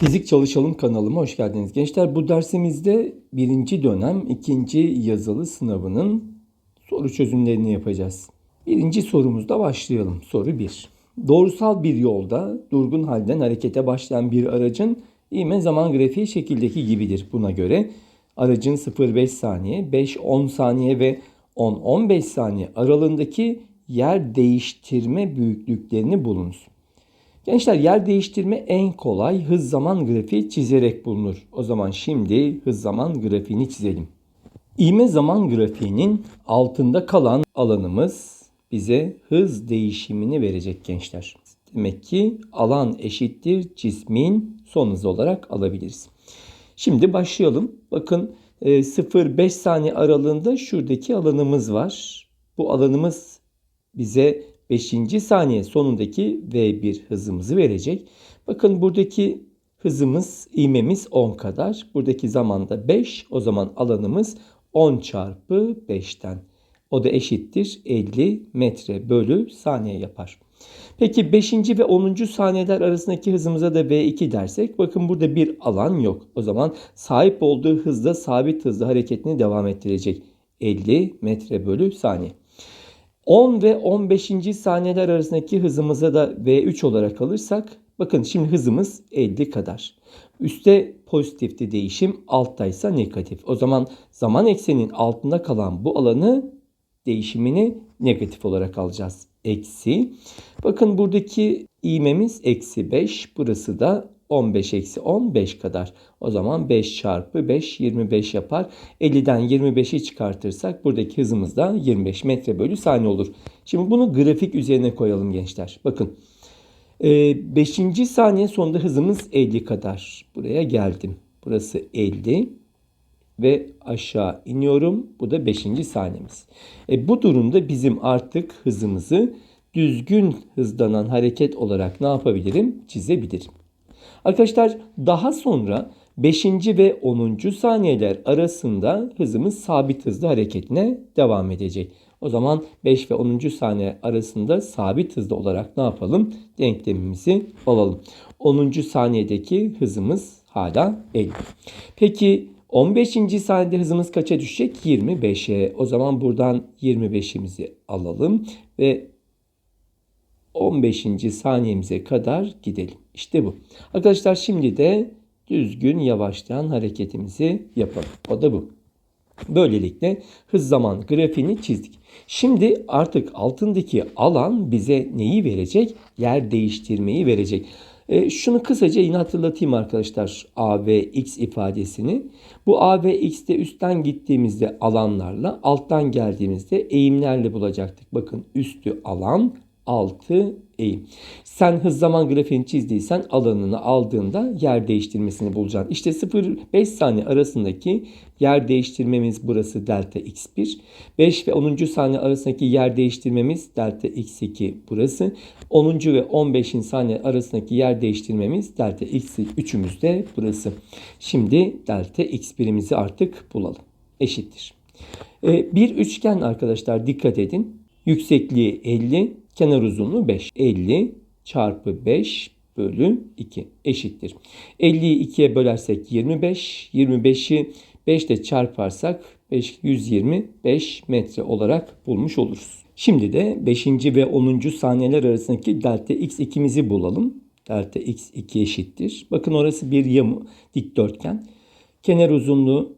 Fizik Çalışalım kanalıma hoş geldiniz. Gençler bu dersimizde birinci dönem ikinci yazılı sınavının soru çözümlerini yapacağız. Birinci sorumuzda başlayalım. Soru 1. Doğrusal bir yolda durgun halden harekete başlayan bir aracın ivme zaman grafiği şekildeki gibidir. Buna göre aracın 0-5 saniye, 5-10 saniye ve 10-15 saniye aralığındaki yer değiştirme büyüklüklerini bulunuz. Gençler yer değiştirme en kolay hız zaman grafiği çizerek bulunur. O zaman şimdi hız zaman grafiğini çizelim. İğme zaman grafiğinin altında kalan alanımız bize hız değişimini verecek gençler. Demek ki alan eşittir cismin son hızı olarak alabiliriz. Şimdi başlayalım. Bakın e, 0-5 saniye aralığında şuradaki alanımız var. Bu alanımız bize 5. saniye sonundaki V1 hızımızı verecek. Bakın buradaki hızımız, ivmemiz 10 kadar. Buradaki zamanda 5. O zaman alanımız 10 çarpı 5'ten. O da eşittir 50 metre bölü saniye yapar. Peki 5. ve 10. saniyeler arasındaki hızımıza da V2 dersek bakın burada bir alan yok. O zaman sahip olduğu hızda sabit hızda hareketini devam ettirecek. 50 metre bölü saniye. 10 ve 15. saniyeler arasındaki hızımıza da V3 olarak alırsak bakın şimdi hızımız 50 kadar. Üste pozitifti değişim, alttaysa negatif. O zaman zaman ekseninin altında kalan bu alanı değişimini negatif olarak alacağız. Eksi. Bakın buradaki iğmemiz eksi 5. Burası da 15 eksi 15 kadar. O zaman 5 çarpı 5 25 yapar. 50'den 25'i çıkartırsak buradaki hızımız da 25 metre bölü saniye olur. Şimdi bunu grafik üzerine koyalım gençler. Bakın 5. saniye sonunda hızımız 50 kadar. Buraya geldim. Burası 50 ve aşağı iniyorum. Bu da 5. saniyemiz. E, bu durumda bizim artık hızımızı düzgün hızlanan hareket olarak ne yapabilirim? Çizebilirim. Arkadaşlar daha sonra 5. ve 10. saniyeler arasında hızımız sabit hızlı hareketine devam edecek. O zaman 5 ve 10. saniye arasında sabit hızlı olarak ne yapalım? Denklemimizi alalım. 10. saniyedeki hızımız hala 50. Peki 15. saniyede hızımız kaça düşecek? 25'e. O zaman buradan 25'imizi alalım ve 15. saniyemize kadar gidelim. İşte bu. Arkadaşlar şimdi de düzgün yavaşlayan hareketimizi yapalım. O da bu. Böylelikle hız zaman grafiğini çizdik. Şimdi artık altındaki alan bize neyi verecek? Yer değiştirmeyi verecek. E, şunu kısaca yine hatırlatayım arkadaşlar A ve X ifadesini. Bu A ve X'te üstten gittiğimizde alanlarla alttan geldiğimizde eğimlerle bulacaktık. Bakın üstü alan, altı eğim. Sen hız zaman grafiğini çizdiysen alanını aldığında yer değiştirmesini bulacaksın. İşte 0-5 saniye arasındaki yer değiştirmemiz burası delta x1. 5 ve 10. saniye arasındaki yer değiştirmemiz delta x2 burası. 10. ve 15. saniye arasındaki yer değiştirmemiz delta x3'ümüz de burası. Şimdi delta x1'imizi artık bulalım. Eşittir. Ee, bir üçgen arkadaşlar dikkat edin. Yüksekliği 50, kenar uzunluğu 5. 50 çarpı 5 bölü 2 eşittir. 50'yi 2'ye bölersek 25. 25'i 5 ile çarparsak 5, 125 metre olarak bulmuş oluruz. Şimdi de 5. ve 10. saniyeler arasındaki delta x2'mizi bulalım. Delta x2 eşittir. Bakın orası bir yamu dikdörtgen. Kenar uzunluğu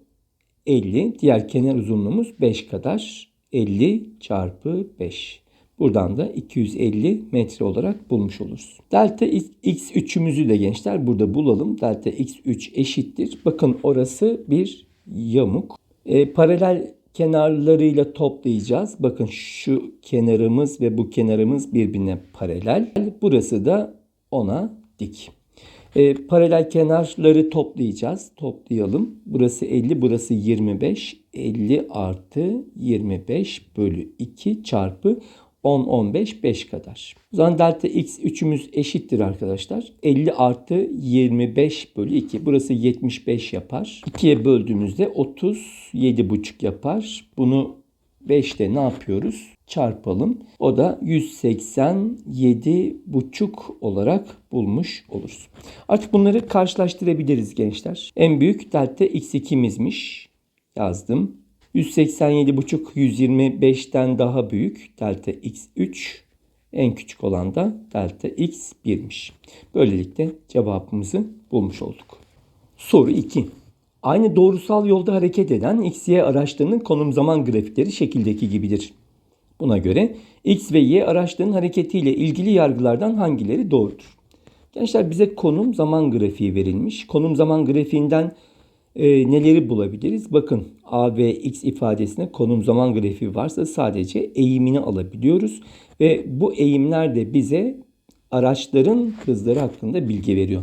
50. Diğer kenar uzunluğumuz 5 kadar. 50 çarpı 5. Buradan da 250 metre olarak bulmuş oluruz. Delta x3'ümüzü de gençler burada bulalım. Delta x3 eşittir. Bakın orası bir yamuk. E, paralel kenarlarıyla toplayacağız. Bakın şu kenarımız ve bu kenarımız birbirine paralel. Burası da ona dik. E, paralel kenarları toplayacağız. Toplayalım. Burası 50, burası 25. 50 artı 25 bölü 2 çarpı 10, 15, 5 kadar. O zaman delta x 3'ümüz eşittir arkadaşlar. 50 artı 25 bölü 2. Burası 75 yapar. 2'ye böldüğümüzde 37,5 yapar. Bunu 5 ile ne yapıyoruz? çarpalım. O da 187,5 olarak bulmuş oluruz. Artık bunları karşılaştırabiliriz gençler. En büyük delta x2'mizmiş. Yazdım. 187,5 125'ten daha büyük delta x3. En küçük olan da delta x1'miş. Böylelikle cevabımızı bulmuş olduk. Soru 2. Aynı doğrusal yolda hareket eden x-y araçlarının konum zaman grafikleri şekildeki gibidir. Buna göre x ve y araçlarının hareketiyle ilgili yargılardan hangileri doğrudur? Gençler bize konum zaman grafiği verilmiş. Konum zaman grafiğinden e, neleri bulabiliriz? Bakın a ve x ifadesine konum zaman grafiği varsa sadece eğimini alabiliyoruz. Ve bu eğimler de bize araçların hızları hakkında bilgi veriyor.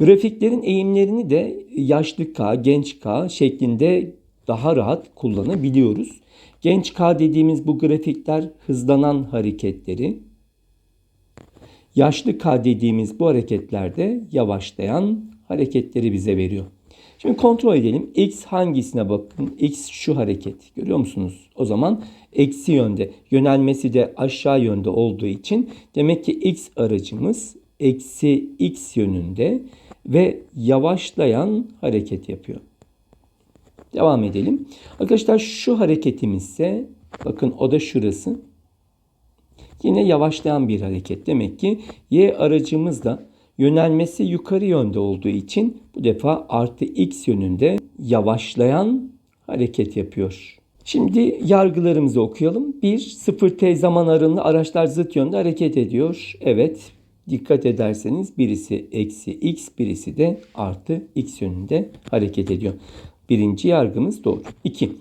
Grafiklerin eğimlerini de yaşlı K, genç K şeklinde daha rahat kullanabiliyoruz. Genç K dediğimiz bu grafikler hızlanan hareketleri, yaşlı K dediğimiz bu hareketlerde yavaşlayan hareketleri bize veriyor. Şimdi kontrol edelim. X hangisine bakın? X şu hareket. Görüyor musunuz? O zaman eksi yönde. Yönelmesi de aşağı yönde olduğu için demek ki X aracımız eksi X yönünde ve yavaşlayan hareket yapıyor. Devam edelim. Arkadaşlar şu hareketimiz ise bakın o da şurası. Yine yavaşlayan bir hareket. Demek ki Y aracımız da yönelmesi yukarı yönde olduğu için bu defa artı X yönünde yavaşlayan hareket yapıyor. Şimdi yargılarımızı okuyalım. 1. 0T zaman aralığında araçlar zıt yönde hareket ediyor. Evet dikkat ederseniz birisi eksi x birisi de artı x yönünde hareket ediyor. Birinci yargımız doğru. 2.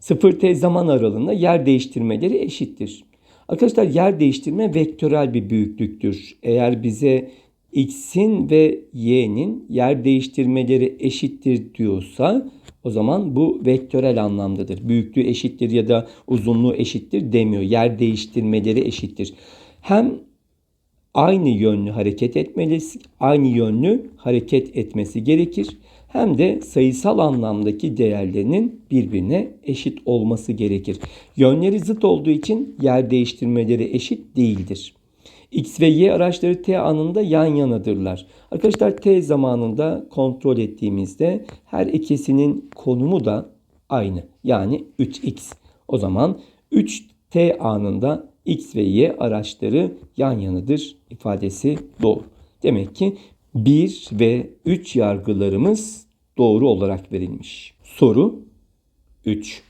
0t zaman aralığında yer değiştirmeleri eşittir. Arkadaşlar yer değiştirme vektörel bir büyüklüktür. Eğer bize x'in ve y'nin yer değiştirmeleri eşittir diyorsa o zaman bu vektörel anlamdadır. Büyüklüğü eşittir ya da uzunluğu eşittir demiyor. Yer değiştirmeleri eşittir. Hem aynı yönlü hareket etmesi, aynı yönlü hareket etmesi gerekir. Hem de sayısal anlamdaki değerlerinin birbirine eşit olması gerekir. Yönleri zıt olduğu için yer değiştirmeleri eşit değildir. X ve Y araçları T anında yan yanadırlar. Arkadaşlar T zamanında kontrol ettiğimizde her ikisinin konumu da aynı. Yani 3X. O zaman 3T anında X ve Y araçları yan yanıdır ifadesi doğru. Demek ki 1 ve 3 yargılarımız doğru olarak verilmiş. Soru 3.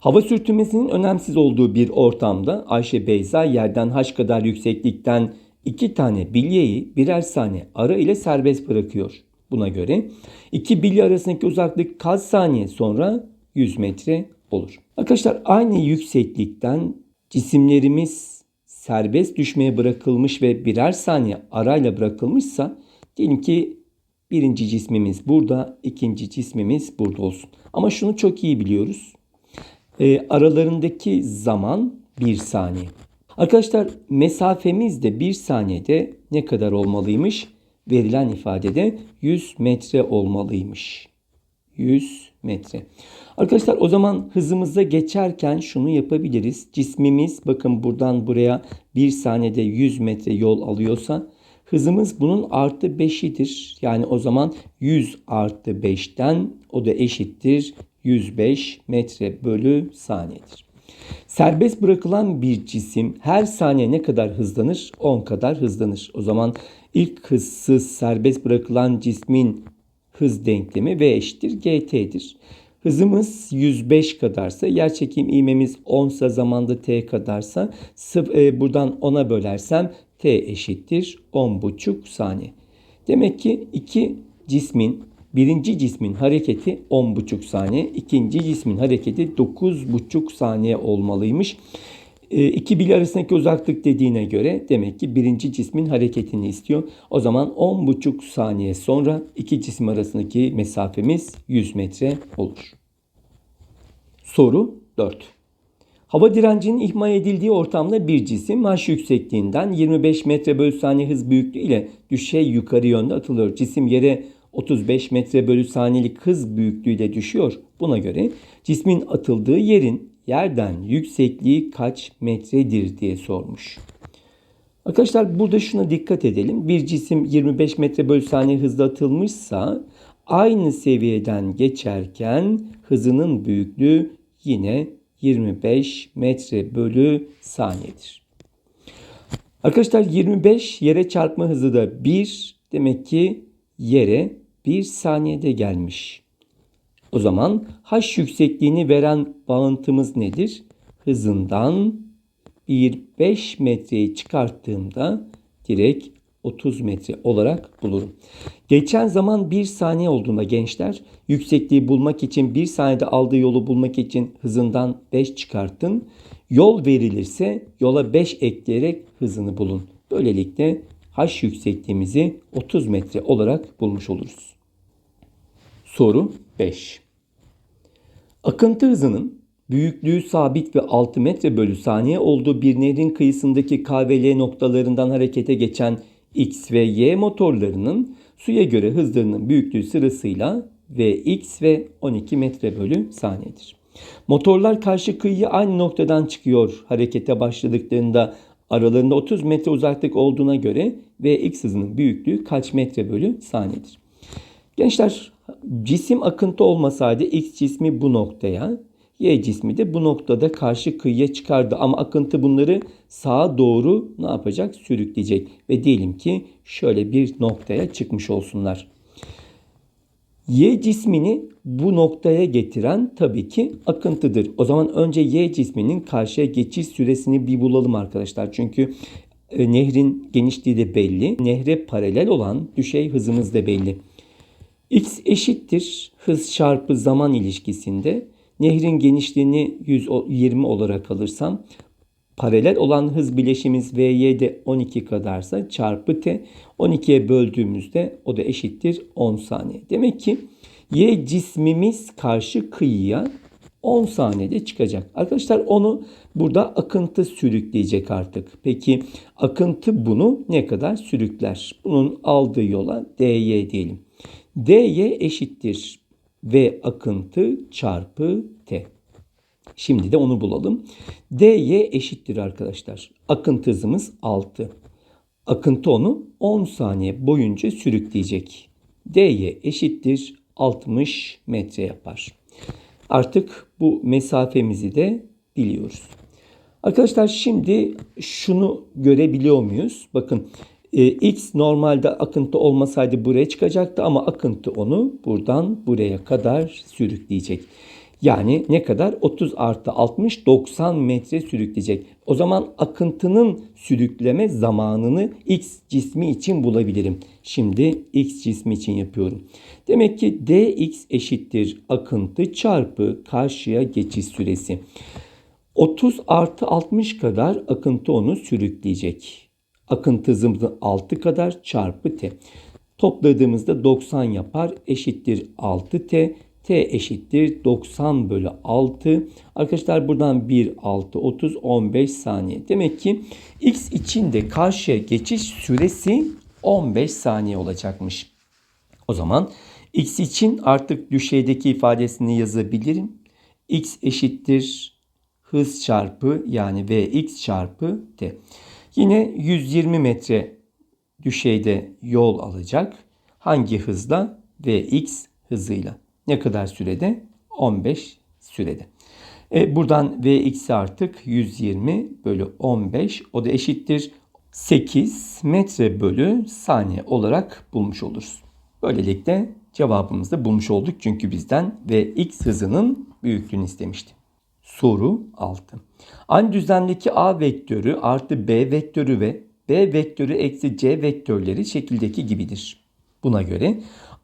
Hava sürtünmesinin önemsiz olduğu bir ortamda Ayşe Beyza yerden haş kadar yükseklikten iki tane bilyeyi birer saniye ara ile serbest bırakıyor. Buna göre iki bilye arasındaki uzaklık kaç saniye sonra 100 metre olur. Arkadaşlar aynı yükseklikten cisimlerimiz serbest düşmeye bırakılmış ve birer saniye arayla bırakılmışsa diyelim ki birinci cismimiz burada, ikinci cismimiz burada olsun. Ama şunu çok iyi biliyoruz. E, aralarındaki zaman bir saniye. Arkadaşlar mesafemiz de bir saniyede ne kadar olmalıymış? Verilen ifadede 100 metre olmalıymış. 100 metre. Arkadaşlar o zaman hızımıza geçerken şunu yapabiliriz. Cismimiz bakın buradan buraya bir saniyede 100 metre yol alıyorsa hızımız bunun artı 5'idir. Yani o zaman 100 artı 5'ten o da eşittir 105 metre bölü saniyedir. Serbest bırakılan bir cisim her saniye ne kadar hızlanır? 10 kadar hızlanır. O zaman ilk hızsız serbest bırakılan cismin hız denklemi V eşittir GT'dir. Hızımız 105 kadarsa, yer çekim ivmemiz 10 sa zamanda t kadarsa, e, buradan 10'a bölersem t eşittir 10,5 saniye. Demek ki iki cismin birinci cismin hareketi 10,5 saniye, ikinci cismin hareketi 9,5 saniye olmalıymış. E, iki bilye arasındaki uzaklık dediğine göre demek ki birinci cismin hareketini istiyor. O zaman 10,5 saniye sonra iki cisim arasındaki mesafemiz 100 metre olur. Soru 4. Hava direncinin ihmal edildiği ortamda bir cisim h yüksekliğinden 25 metre bölü saniye hız büyüklüğü ile düşey yukarı yönde atılıyor. Cisim yere 35 metre bölü saniyelik hız büyüklüğüyle düşüyor. Buna göre cismin atıldığı yerin yerden yüksekliği kaç metredir diye sormuş. Arkadaşlar burada şuna dikkat edelim. Bir cisim 25 metre bölü saniye hızla atılmışsa aynı seviyeden geçerken hızının büyüklüğü yine 25 metre bölü saniyedir. Arkadaşlar 25 yere çarpma hızı da 1 demek ki yere 1 saniyede gelmiş. O zaman h yüksekliğini veren bağıntımız nedir? Hızından bir 5 metreyi çıkarttığımda direkt 30 metre olarak bulurum. Geçen zaman 1 saniye olduğunda gençler yüksekliği bulmak için 1 saniyede aldığı yolu bulmak için hızından 5 çıkartın. Yol verilirse yola 5 ekleyerek hızını bulun. Böylelikle h yüksekliğimizi 30 metre olarak bulmuş oluruz. Soru 5. Akıntı hızının büyüklüğü sabit ve 6 metre bölü saniye olduğu bir nehrin kıyısındaki K ve L noktalarından harekete geçen X ve Y motorlarının suya göre hızlarının büyüklüğü sırasıyla Vx ve 12 metre bölü saniyedir. Motorlar karşı kıyıya aynı noktadan çıkıyor harekete başladıklarında aralarında 30 metre uzaklık olduğuna göre Vx hızının büyüklüğü kaç metre bölü saniyedir? Gençler cisim akıntı olmasaydı X cismi bu noktaya, Y cismi de bu noktada karşı kıyıya çıkardı. Ama akıntı bunları sağa doğru ne yapacak? Sürükleyecek. Ve diyelim ki şöyle bir noktaya çıkmış olsunlar. Y cismini bu noktaya getiren tabii ki akıntıdır. O zaman önce Y cisminin karşıya geçiş süresini bir bulalım arkadaşlar. Çünkü e, nehrin genişliği de belli. Nehre paralel olan düşey hızımız da belli. X eşittir hız çarpı zaman ilişkisinde nehrin genişliğini 120 olarak alırsam paralel olan hız bileşimiz Vy de 12 kadarsa çarpı t 12'ye böldüğümüzde o da eşittir 10 saniye. Demek ki y cismimiz karşı kıyıya 10 saniyede çıkacak. Arkadaşlar onu burada akıntı sürükleyecek artık. Peki akıntı bunu ne kadar sürükler? Bunun aldığı yola dy diyelim. dy eşittir v akıntı çarpı t. Şimdi de onu bulalım. dy eşittir arkadaşlar. Akıntı hızımız 6. Akıntı onu 10 saniye boyunca sürükleyecek. dy eşittir 60 metre yapar. Artık bu mesafemizi de biliyoruz. Arkadaşlar şimdi şunu görebiliyor muyuz? Bakın e, X normalde akıntı olmasaydı buraya çıkacaktı ama akıntı onu buradan buraya kadar sürükleyecek. Yani ne kadar? 30 artı 60 90 metre sürükleyecek. O zaman akıntının sürükleme zamanını X cismi için bulabilirim. Şimdi X cismi için yapıyorum. Demek ki dx eşittir akıntı çarpı karşıya geçiş süresi. 30 artı 60 kadar akıntı onu sürükleyecek akıntı hızımızın 6 kadar çarpı t. Topladığımızda 90 yapar eşittir 6t. T eşittir 90 bölü 6. Arkadaşlar buradan 1, 6, 30, 15 saniye. Demek ki x için de karşıya geçiş süresi 15 saniye olacakmış. O zaman x için artık düşeydeki ifadesini yazabilirim. x eşittir hız çarpı yani vx çarpı t. Yine 120 metre düşeyde yol alacak. Hangi hızla? Vx hızıyla. Ne kadar sürede? 15 sürede. E, buradan Vx artık 120 bölü 15 o da eşittir 8 metre bölü saniye olarak bulmuş oluruz. Böylelikle cevabımızı bulmuş olduk çünkü bizden Vx hızının büyüklüğünü istemişti. Soru 6. Aynı düzlemdeki A vektörü artı B vektörü ve B vektörü eksi C vektörleri şekildeki gibidir. Buna göre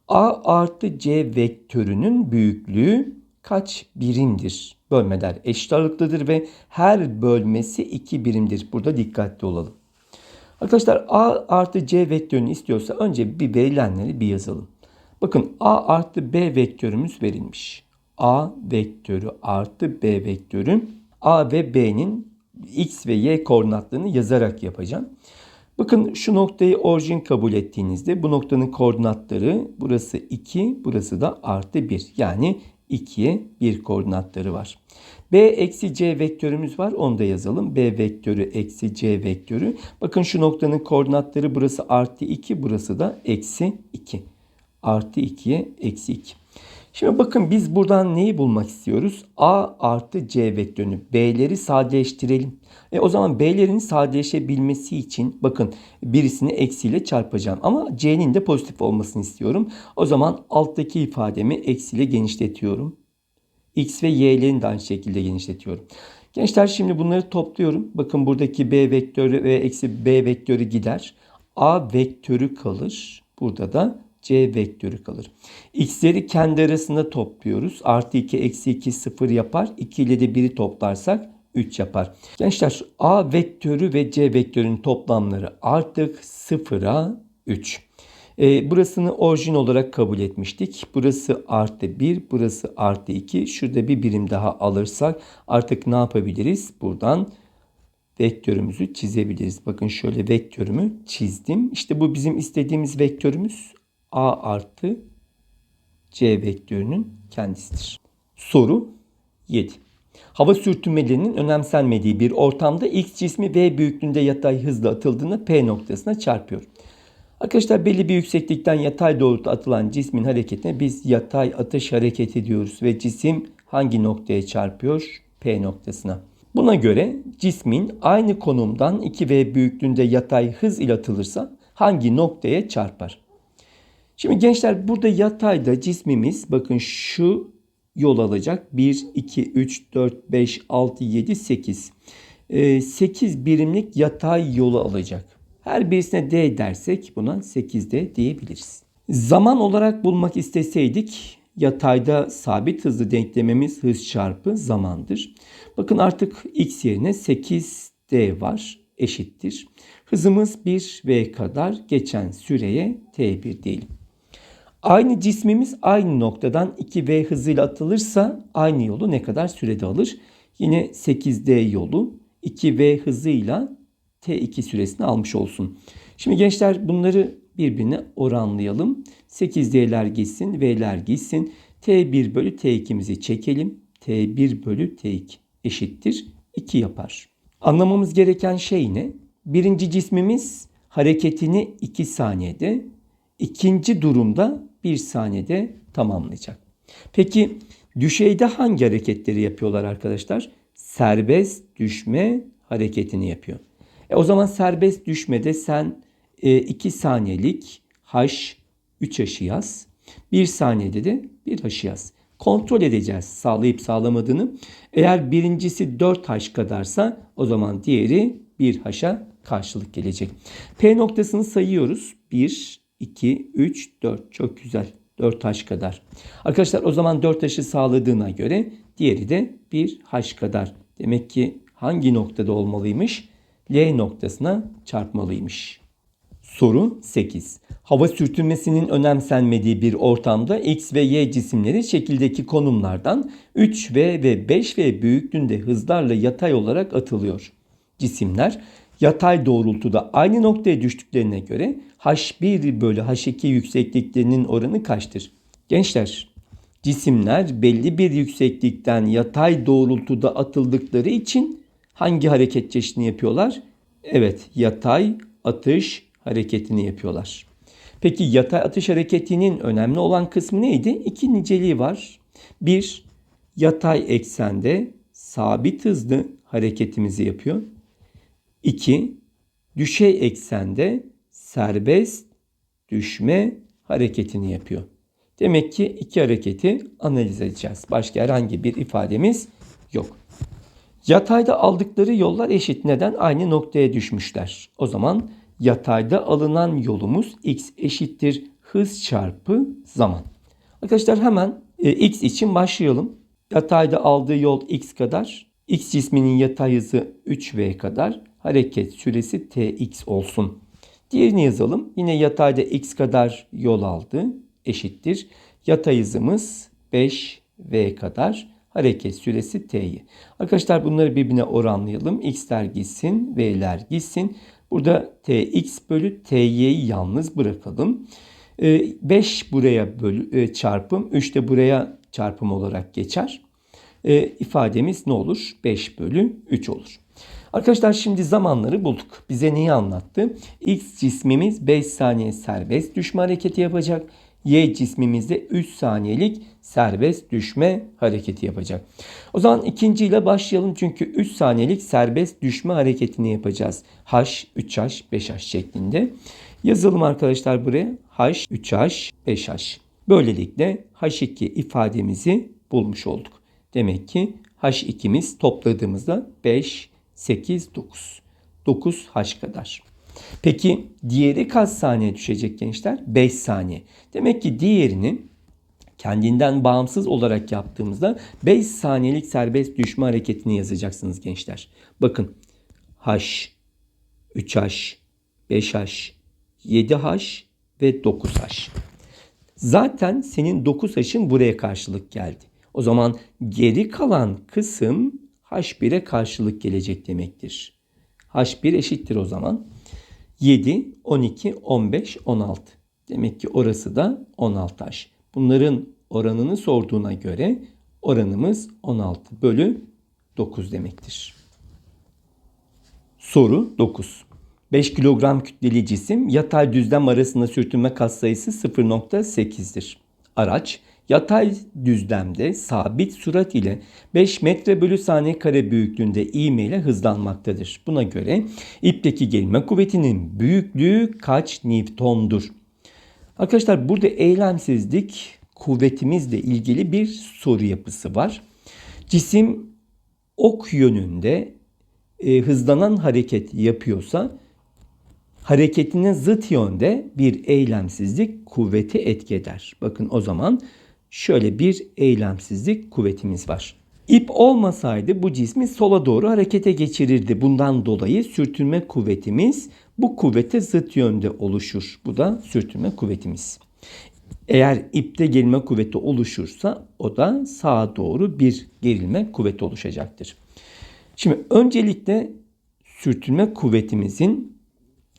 A artı C vektörünün büyüklüğü kaç birimdir? Bölmeler eşit ağırlıklıdır ve her bölmesi 2 birimdir. Burada dikkatli olalım. Arkadaşlar A artı C vektörünü istiyorsa önce bir verilenleri bir yazalım. Bakın A artı B vektörümüz verilmiş. A vektörü artı B vektörü A ve B'nin X ve Y koordinatlarını yazarak yapacağım. Bakın şu noktayı orijin kabul ettiğinizde bu noktanın koordinatları burası 2, burası da artı 1. Yani 2'ye 1 koordinatları var. B eksi C vektörümüz var. Onu da yazalım. B vektörü eksi C vektörü. Bakın şu noktanın koordinatları burası artı 2. Burası da eksi 2. Artı 2'ye eksi 2. Şimdi bakın biz buradan neyi bulmak istiyoruz? A artı C vektörünü. B'leri sadeleştirelim. E o zaman B'lerin sadeleşebilmesi için bakın birisini eksiyle çarpacağım. Ama C'nin de pozitif olmasını istiyorum. O zaman alttaki ifademi eksiyle genişletiyorum. X ve Y'lerini de aynı şekilde genişletiyorum. Gençler şimdi bunları topluyorum. Bakın buradaki B vektörü ve eksi B vektörü gider. A vektörü kalır. Burada da C vektörü kalır. X'leri kendi arasında topluyoruz. Artı 2 eksi 2 0 yapar. 2 ile de 1'i toplarsak 3 yapar. Gençler A vektörü ve C vektörünün toplamları artık 0'a 3. E, burasını orijin olarak kabul etmiştik. Burası artı 1, burası artı 2. Şurada bir birim daha alırsak artık ne yapabiliriz? Buradan vektörümüzü çizebiliriz. Bakın şöyle vektörümü çizdim. İşte bu bizim istediğimiz vektörümüz A artı C vektörünün kendisidir. Soru 7. Hava sürtünmelerinin önemsenmediği bir ortamda X cismi V büyüklüğünde yatay hızla atıldığında P noktasına çarpıyor. Arkadaşlar belli bir yükseklikten yatay doğrultuda atılan cismin hareketine biz yatay atış hareketi diyoruz ve cisim hangi noktaya çarpıyor? P noktasına. Buna göre cismin aynı konumdan 2V büyüklüğünde yatay hız ile atılırsa hangi noktaya çarpar? Şimdi gençler burada yatayda cismimiz bakın şu yol alacak. 1, 2, 3, 4, 5, 6, 7, 8. 8 birimlik yatay yolu alacak. Her birisine D dersek buna 8D diyebiliriz. Zaman olarak bulmak isteseydik yatayda sabit hızlı denklememiz hız çarpı zamandır. Bakın artık x yerine 8D var eşittir. Hızımız 1V kadar geçen süreye T1 diyelim. Aynı cismimiz aynı noktadan 2V hızıyla atılırsa aynı yolu ne kadar sürede alır? Yine 8D yolu 2V hızıyla T2 süresini almış olsun. Şimdi gençler bunları birbirine oranlayalım. 8D'ler gitsin, V'ler gitsin. T1 bölü T2'mizi çekelim. T1 bölü T2 eşittir 2 yapar. Anlamamız gereken şey ne? Birinci cismimiz hareketini 2 saniyede, ikinci durumda 1 saniyede tamamlayacak. Peki düşeyde hangi hareketleri yapıyorlar arkadaşlar? Serbest düşme hareketini yapıyor. E o zaman serbest düşmede sen 2 e, saniyelik H 3 H'ı yaz. 1 saniyede de 1 H'ı yaz. Kontrol edeceğiz sağlayıp sağlamadığını. Eğer birincisi 4 H kadarsa o zaman diğeri 1 H'a karşılık gelecek. P noktasını sayıyoruz. 1, 2, 3, 4. Çok güzel. 4 H kadar. Arkadaşlar o zaman 4 H'ı sağladığına göre diğeri de 1 H kadar. Demek ki hangi noktada olmalıymış? L noktasına çarpmalıymış. Soru 8. Hava sürtünmesinin önemsenmediği bir ortamda X ve Y cisimleri şekildeki konumlardan 3V ve 5V büyüklüğünde hızlarla yatay olarak atılıyor. Cisimler yatay doğrultuda aynı noktaya düştüklerine göre H1 bölü H2 yüksekliklerinin oranı kaçtır? Gençler cisimler belli bir yükseklikten yatay doğrultuda atıldıkları için hangi hareket çeşidini yapıyorlar? Evet yatay atış hareketini yapıyorlar. Peki yatay atış hareketinin önemli olan kısmı neydi? İki niceliği var. Bir, yatay eksende sabit hızlı hareketimizi yapıyor. İki, düşey eksende serbest düşme hareketini yapıyor. Demek ki iki hareketi analiz edeceğiz. Başka herhangi bir ifademiz yok. Yatayda aldıkları yollar eşit. Neden? Aynı noktaya düşmüşler. O zaman yatayda alınan yolumuz x eşittir hız çarpı zaman. Arkadaşlar hemen e, x için başlayalım. Yatayda aldığı yol x kadar. X cisminin yatay hızı 3v kadar. Hareket süresi tx olsun. Diğerini yazalım. Yine yatayda x kadar yol aldı. Eşittir. Yatay hızımız 5v kadar. Hareket süresi t'yi. Arkadaşlar bunları birbirine oranlayalım. x'ler gitsin, v'ler gitsin. Burada tx bölü ty'yi yalnız bırakalım. 5 ee, buraya bölü, e, çarpım, 3 de buraya çarpımı olarak geçer. E, ifademiz ne olur? 5 bölü 3 olur. Arkadaşlar şimdi zamanları bulduk. Bize neyi anlattı? X cismimiz 5 saniye serbest düşme hareketi yapacak. Y cismimizde 3 saniyelik serbest düşme hareketi yapacak. O zaman ikinciyle başlayalım çünkü 3 saniyelik serbest düşme hareketini yapacağız. H, 3H, 5H şeklinde. Yazalım arkadaşlar buraya. H, 3H, 5H. Böylelikle H2 ifademizi bulmuş olduk. Demek ki H2'miz topladığımızda 5, 8, 9. 9 H kadar. Peki diğeri kaç saniye düşecek gençler? 5 saniye. Demek ki diğerini kendinden bağımsız olarak yaptığımızda 5 saniyelik serbest düşme hareketini yazacaksınız gençler. Bakın H, 3H, 5H, 7H ve 9H. Zaten senin 9H'ın buraya karşılık geldi. O zaman geri kalan kısım H1'e karşılık gelecek demektir. H1 eşittir o zaman. 7, 12, 15, 16. Demek ki orası da 16H. Bunların oranını sorduğuna göre oranımız 16 bölü 9 demektir. Soru 9. 5 kilogram kütleli cisim yatay düzlem arasında sürtünme katsayısı 0.8'dir. Araç yatay düzlemde sabit sürat ile 5 metre bölü saniye kare büyüklüğünde ivme ile hızlanmaktadır. Buna göre ipteki gerilme kuvvetinin büyüklüğü kaç Newton'dur? Arkadaşlar burada eylemsizlik kuvvetimizle ilgili bir soru yapısı var. Cisim ok yönünde e, hızlanan hareket yapıyorsa hareketinin zıt yönde bir eylemsizlik kuvveti etki eder. Bakın o zaman şöyle bir eylemsizlik kuvvetimiz var. İp olmasaydı bu cismi sola doğru harekete geçirirdi. Bundan dolayı sürtünme kuvvetimiz bu kuvvete zıt yönde oluşur. Bu da sürtünme kuvvetimiz. Eğer ipte gerilme kuvveti oluşursa o da sağa doğru bir gerilme kuvveti oluşacaktır. Şimdi öncelikle sürtünme kuvvetimizin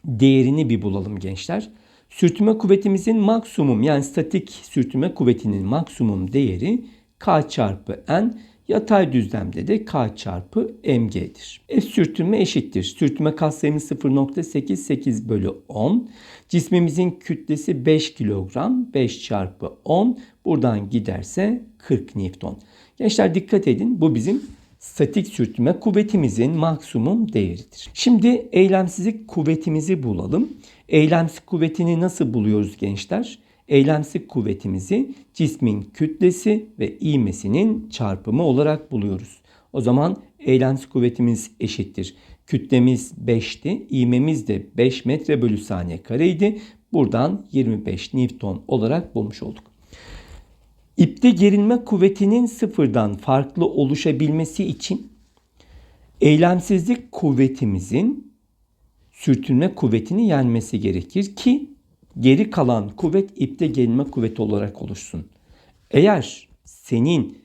değerini bir bulalım gençler. Sürtünme kuvvetimizin maksimum yani statik sürtünme kuvvetinin maksimum değeri K çarpı N yatay düzlemde de K çarpı MG'dir. F sürtünme eşittir. Sürtünme katsayımız 0.88 bölü 10. Cismimizin kütlesi 5 kilogram. 5 çarpı 10 buradan giderse 40 Newton. Gençler dikkat edin bu bizim statik sürtünme kuvvetimizin maksimum değeridir. Şimdi eylemsizlik kuvvetimizi bulalım. Eylemsizlik kuvvetini nasıl buluyoruz gençler? Eylemsizlik kuvvetimizi cismin kütlesi ve ivmesinin çarpımı olarak buluyoruz. O zaman eylemsizlik kuvvetimiz eşittir. Kütlemiz 5'ti, ivmemiz de 5 metre bölü saniye kareydi. Buradan 25 Newton olarak bulmuş olduk. İpte gerilme kuvvetinin sıfırdan farklı oluşabilmesi için eylemsizlik kuvvetimizin sürtünme kuvvetini yenmesi gerekir ki geri kalan kuvvet ipte gerilme kuvveti olarak oluşsun. Eğer senin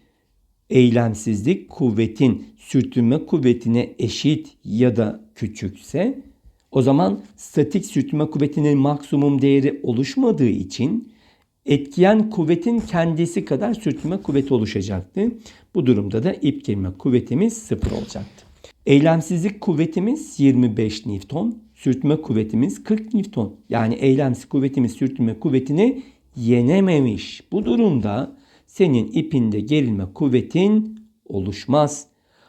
eylemsizlik kuvvetin sürtünme kuvvetine eşit ya da küçükse o zaman statik sürtünme kuvvetinin maksimum değeri oluşmadığı için etkiyen kuvvetin kendisi kadar sürtünme kuvveti oluşacaktı. Bu durumda da ip gerilme kuvvetimiz sıfır olacaktı. Eylemsizlik kuvvetimiz 25 Newton, sürtünme kuvvetimiz 40 Newton. Yani eylemsiz kuvvetimiz sürtünme kuvvetini yenememiş. Bu durumda senin ipinde gerilme kuvvetin oluşmaz.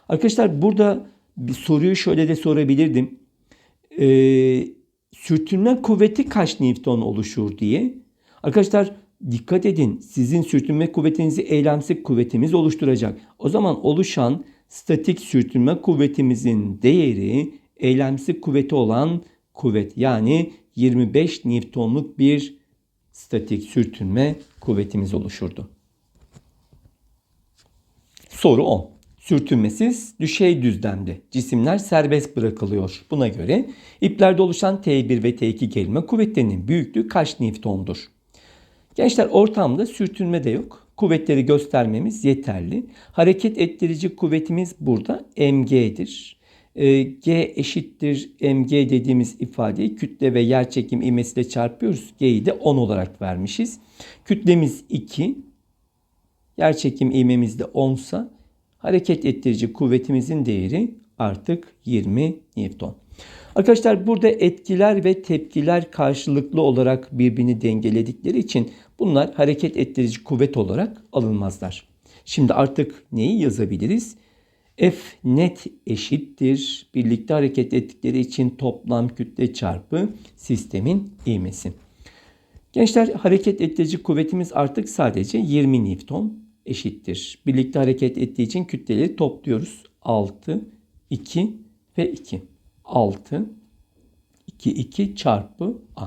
Arkadaşlar burada bir soruyu şöyle de sorabilirdim. Ee, sürtünme kuvveti kaç Newton oluşur diye. Arkadaşlar dikkat edin sizin sürtünme kuvvetinizi eylemsik kuvvetimiz oluşturacak. O zaman oluşan statik sürtünme kuvvetimizin değeri eylemsik kuvveti olan kuvvet yani 25 Newton'luk bir statik sürtünme kuvvetimiz oluşurdu. Soru 10. Sürtünmesiz düşey düzlemde cisimler serbest bırakılıyor. Buna göre iplerde oluşan T1 ve T2 gerilme kuvvetlerinin büyüklüğü kaç Newton'dur? Gençler ortamda sürtünme de yok. Kuvvetleri göstermemiz yeterli. Hareket ettirici kuvvetimiz burada mg'dir. E, G eşittir mg dediğimiz ifadeyi kütle ve yerçekim ivmesiyle çarpıyoruz. G'yi de 10 olarak vermişiz. Kütlemiz 2. yer çekim ivmemiz de 10 sa hareket ettirici kuvvetimizin değeri artık 20 Newton. Arkadaşlar burada etkiler ve tepkiler karşılıklı olarak birbirini dengeledikleri için bunlar hareket ettirici kuvvet olarak alınmazlar. Şimdi artık neyi yazabiliriz? F net eşittir. Birlikte hareket ettikleri için toplam kütle çarpı sistemin ivmesi. Gençler hareket ettirici kuvvetimiz artık sadece 20 Newton eşittir. Birlikte hareket ettiği için kütleleri topluyoruz. 6, 2 ve 2. 6, 2, 2 çarpı A.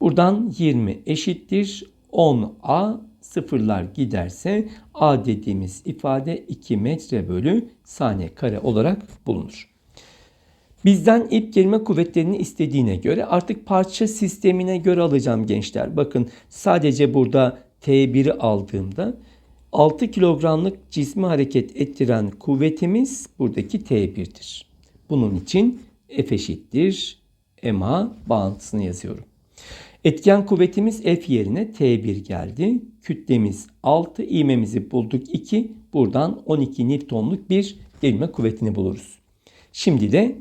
Buradan 20 eşittir. 10A sıfırlar giderse A dediğimiz ifade 2 metre bölü saniye kare olarak bulunur. Bizden ip gelme kuvvetlerini istediğine göre artık parça sistemine göre alacağım gençler. Bakın sadece burada T1'i aldığımda 6 kilogramlık cismi hareket ettiren kuvvetimiz buradaki T1'dir. Bunun için F eşittir MA bağıntısını yazıyorum. Etken kuvvetimiz F yerine T1 geldi. Kütlemiz 6, ivmemizi bulduk 2. Buradan 12 Newton'luk bir gelme kuvvetini buluruz. Şimdi de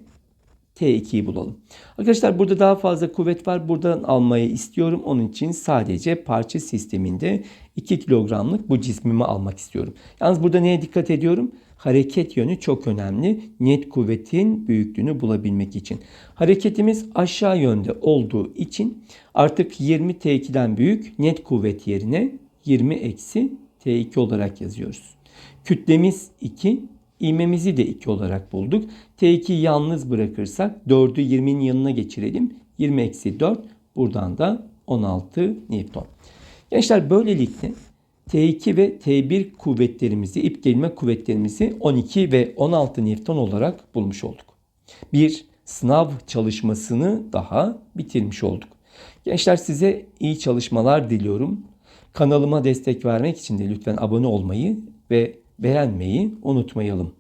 T2'yi bulalım. Arkadaşlar burada daha fazla kuvvet var. Buradan almayı istiyorum. Onun için sadece parça sisteminde 2 kilogramlık bu cismimi almak istiyorum. Yalnız burada neye dikkat ediyorum? Hareket yönü çok önemli. Net kuvvetin büyüklüğünü bulabilmek için. Hareketimiz aşağı yönde olduğu için artık 20 T2'den büyük net kuvvet yerine 20 eksi T2 olarak yazıyoruz. Kütlemiz 2, İğmemizi de 2 olarak bulduk. T2'yi yalnız bırakırsak 4'ü 20'nin yanına geçirelim. 20 eksi 4 buradan da 16 Newton. Gençler böylelikle T2 ve T1 kuvvetlerimizi, ip gelme kuvvetlerimizi 12 ve 16 Newton olarak bulmuş olduk. Bir sınav çalışmasını daha bitirmiş olduk. Gençler size iyi çalışmalar diliyorum. Kanalıma destek vermek için de lütfen abone olmayı ve beğenmeyi unutmayalım.